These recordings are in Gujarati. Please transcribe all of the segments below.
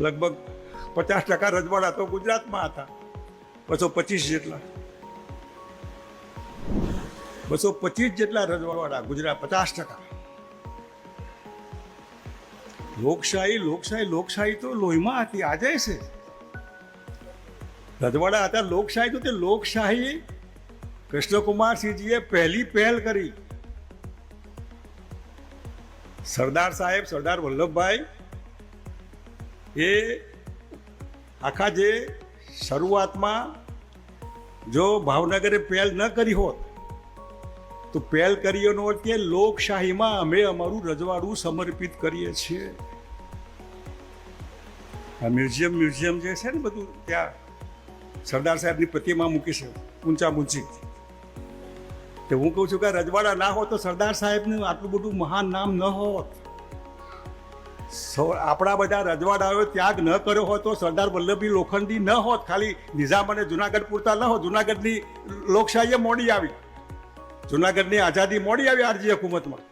લગભગ પચાસ ટકા રજવાડા તો ગુજરાતમાં હતા. બસો પચીસ જેટલા. બસો પચીસ જેટલા રજવાડા ગુજરાત, પચાસ ટકા. લોકશાહી લોકશાહી લોકશાહી તો લોહીમાં હતી, આજે છે. રજવાડા હતા, લોકશાહી તો તે લોકશાહી કૃષ્ણકુમારસિંહજીએ પહેલી પહેલ કરી. સરદાર સાહેબ, સરદાર વલ્લભભાઈ એ આખા જે શરૂઆતમાં જો ભાવનગરે પહેલ ન કરી હોત, તો પહેલ કરી અર્થ કે લોકશાહીમાં અમે અમારું રજવાડું સમર્પિત કરીએ છીએ. આ મ્યુઝિયમ મ્યુઝિયમ જે છે ને બધું ત્યાં સરદાર સાહેબની પ્રતિમા મૂકી છે ઊંચા ઊંચી તો હું કહું છું કે રજવાડા ના હોત તો સરદાર સાહેબનું આટલું બધું મહાન નામ ન હોત. આપણા બધા રજવાડાઓએ ત્યાગ ન કર્યો હોત તો સરદાર વલ્લભભાઈ લોખંડી ન હોત. ખાલી નિઝામ અને જુનાગઢ પૂરતા ન હોત. જુનાગઢની લોકશાહીએ મોડી આવી. જુનાગઢની આઝાદી મોડી આવી આરજી હકુમતમાં.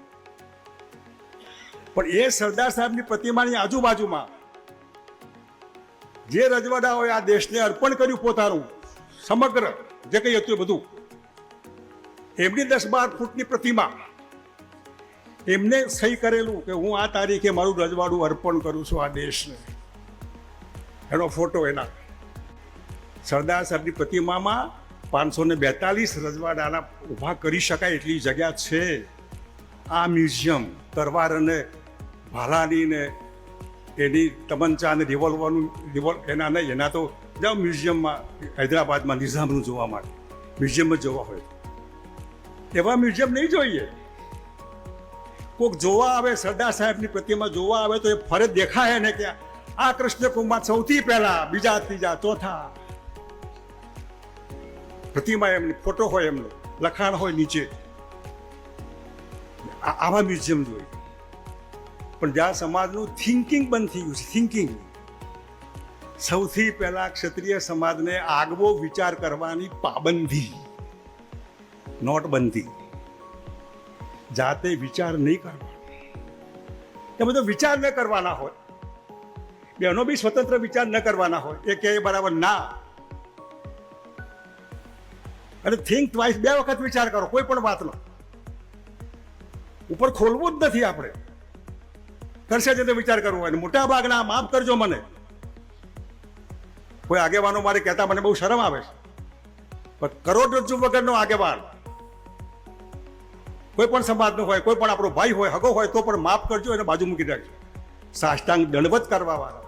પણ એ સરદાર સાહેબની પ્રતિમાની આજુબાજુમાં જે રજવાડાઓએ આ દેશને અર્પણ કર્યું પોતાનું, સમગ્ર જે કંઈ હતું બધું, એમની દસ બાર ફૂટની પ્રતિમા એમને સહી કરેલું કે હું આ તારીખે મારું રજવાડું અર્પણ કરું છું આ દેશને. એનો ફોટો એના. સરદાર સાહેબની પ્રતિમામાં પાંચસો ને બેતાલીસ રજવાડાના ઊભા કરી શકાય એટલી જગ્યા છે. આ મ્યુઝિયમ તરવાર અને ભાલાની એની તમંચા અને રિવોલ્વરનું રિવોલ્વ એના નહીં, એના તો જાઓ મ્યુઝિયમમાં, હૈદરાબાદમાં, નિઝામનું જોવા માટે. મ્યુઝિયમમાં જોવા હોય એવા મ્યુઝિયમ નહીં જોઈએ. કોઈક જોવા આવે, સરદાર સાહેબની પ્રતિમા જોવા આવે તો એ ફરજ દેખાય ને કે આ કૃષ્ણ કૃષ્ણકુમાર સૌથી પહેલા, બીજા, ત્રીજા, ચોથા પ્રતિમા એમની, ફોટો હોય એમનો, લખાણ હોય નીચે. આવા મ્યુઝિયમ જોઈએ પણ જ્યાં સમાજનું થિંકિંગ બંધ થઈ ગયું છે થિંકિંગ સૌથી પહેલા ક્ષત્રિય સમાજને આગવો વિચાર કરવાની પાબંધી, નોટબંધી. જાતે વિચાર નહીં કરવાનો એ બધો વિચાર ન કરવાના હોય. બેનો બી સ્વતંત્ર વિચાર ન કરવાના હોય. એ કે બરાબર ના. અને થિંક ટ્વાઇસ બે વખત વિચાર કરો, કોઈ પણ વાતનો. ઉપર ખોલવું જ નથી આપણે. કરશે જ વિચાર કરવો હોય. મોટા ભાગના માફ કરજો મને. કોઈ આગેવાનો મારે કહેતા મને બહુ શરમ આવે છે. પણ કરોડરજ્જુ વગરનો આગેવાન કોઈ પણ સમાજનો હોય કોઈ પણ આપણો ભાઈ હોય, હગો હોય, તો પણ માફ કરજો, એને બાજુ મૂકી રાખજો. સાષ્ટાંગ દંડવત કરવાવાળા.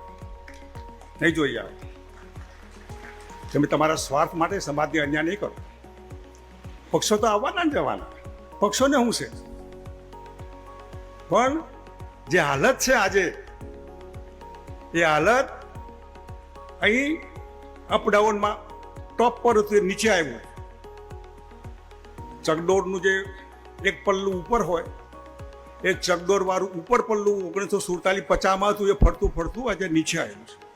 નહીં જોઈએ તમે તમારા સ્વાર્થ માટે સમાજને અન્યાય નહીં કરો. પક્ષો તો આવવાના ને જવાના પક્ષોને શું છે? પણ જે હાલત છે આજે, એ હાલત અહીં અપડાઉનમાં ટોપ પર નીચે આવ્યું. ચકડોળનું જે એક પલ્લું ઉપર હોય. એ ચકડોરવાળું ઉપર પલ્લું ઓગણીસો સુડતાલીસ પચાસમાં હતું, એ ફરતું ફરતું આજે નીચે આવ્યું છે.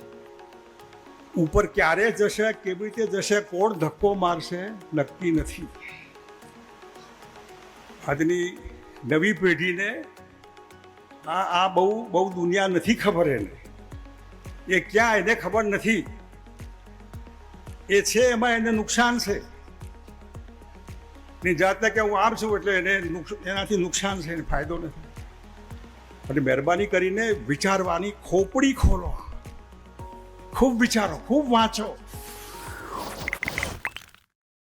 ઉપર ક્યારે જશે, કેવી રીતે જશે, કોણ ધક્કો મારશે, નક્કી નથી. આજની નવી પેઢીને આ આ બહુ બહુ દુનિયા નથી ખબર એને. એ ક્યાં, એને ખબર નથી. એ છે, એમાં એને નુકસાન છે. ની જાતને કે હું આમ છું એટલે એને એનાથી નુકસાન છે, એને ફાયદો નથી. અને મહેરબાની કરીને વિચારવાની ખોપડી ખોલો. ખૂબ વિચારો, ખૂબ વાંચો.